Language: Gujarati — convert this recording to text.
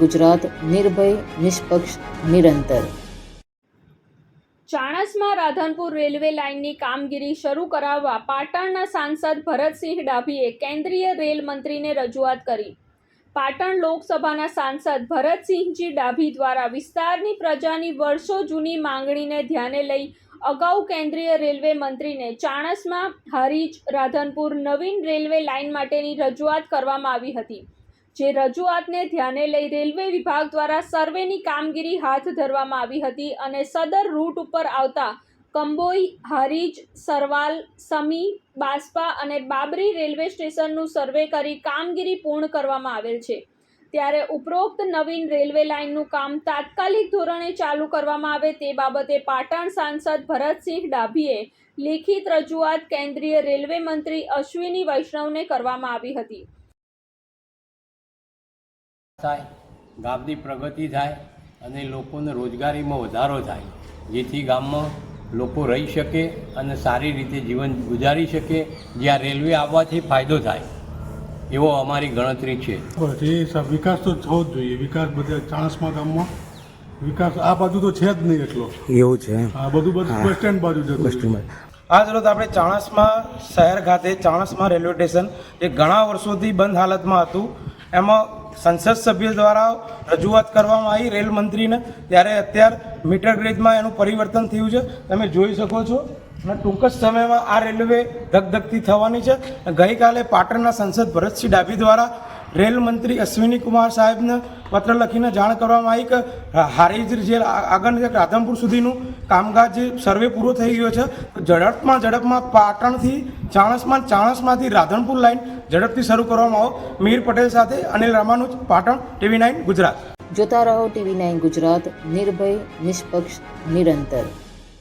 ગુજરાત, નિર્ભય, નિષ્પક્ષ, નિરંતર. ચાણસમાં રાધનપુર રેલવે લાઇનની કામગીરી શરૂ કરાવવા પાટણના સાંસદ ભરતસિંહ ડાભીએ કેન્દ્રીય રેલ મંત્રીને રજૂઆત કરી. પાટણ લોકસભાના સાંસદ ભરતસિંહજી ડાભી દ્વારા વિસ્તારની પ્રજાની વર્ષો જૂની માંગણીને ધ્યાને લઈ અગાઉ કેન્દ્રીય રેલવે મંત્રીને ચાણસમાં હારીજ રાધનપુર નવીન રેલવે લાઇન માટેની રજૂઆત કરવામાં આવી હતી. જે રજૂઆતને ધ્યાને લઈ રેલવે વિભાગ દ્વારા સર્વેની કામગીરી હાથ ધરવામાં આવી હતી અને સદર રૂટ ઉપર આવતા કંબોઈ, હરીજ, સરવાલ, સમી, બાસ્પા અને બાબરી રેલવે સ્ટેશનનું સર્વે કરી કામગીરી પૂર્ણ કરવામાં આવેલ છે. ત્યારે ઉપરોક્ત નવીન રેલવે લાઇનનું કામ તાત્કાલિક ધોરણે ચાલુ કરવામાં આવે તે બાબતે પાટણ સાંસદ ભરતસિંહ ડાભીએ લેખિત રજૂઆત કેન્દ્રીય રેલવે મંત્રી અશ્વિની વૈષ્ણવને કરવામાં આવી હતી. થાય ગામની પ્રગતિ થાય અને લોકોને રોજગારીમાં વધારો થાય જેથી ગામમાં લોકો રહી શકે અને સારી રીતે જીવન ગુજારી શકે જ્યાં રેલવે આવવાથી ફાયદો થાય. એવો અમારી ગણતરી છે. એ વિકાસ તો થવો જ જોઈએ. વિકાસ બધા ચાણસમા ગામમાં. વિકાસ આ બાજુ તો છે જ નહીં એટલો. એવું છે. આ બધું બધું બસ સ્ટેન્ડ બાજુ છે આ કસ્ટમર આજ રોજ આપણે ચાણસમાં શહેર ખાતે ચાણસમાં રેલવે સ્ટેશન જે ઘણા વર્ષોથી બંધ હાલતમાં હતું એમાં સંસદ સભ્ય દ્વારા રજૂઆત કરવામાં આવી, રેલ મંત્રીને, ત્યારે અત્યારે મીટર ગ્રેજમાં એનું પરિવર્તન થયું છે. તમે જોઈ શકો છો. અને ટૂંક જ સમયમાં આ રેલવે ધગધગતી થવાની છે. ગઈકાલે પાટણના સંસદ ભરતસિંહ ડાભી દ્વારા રેલ મંત્રી અશ્વિની કુમાર સાહેબને પત્ર લખીને જાણ કરવામાં આવી કે હારીજ જે આગળ રાધમપુર સુધીનું કામકાજ જે સર્વે પૂરો થઈ ગયો છે ઝડપમાં ઝડપમાં પાટણથી ચાણસમાં ચાણસમાંથી રાધનપુર લાઇન ઝડપથી શરૂ કરવામાં આવો. મીર પટેલ સાથે અનિલ રામાનુજ, પાટણ, ટીવી નાઇન ગુજરાત. જોતા રહો ટીવી નાઇન ગુજરાત, નિર્ભય, નિષ્પક્ષ, નિરંતર.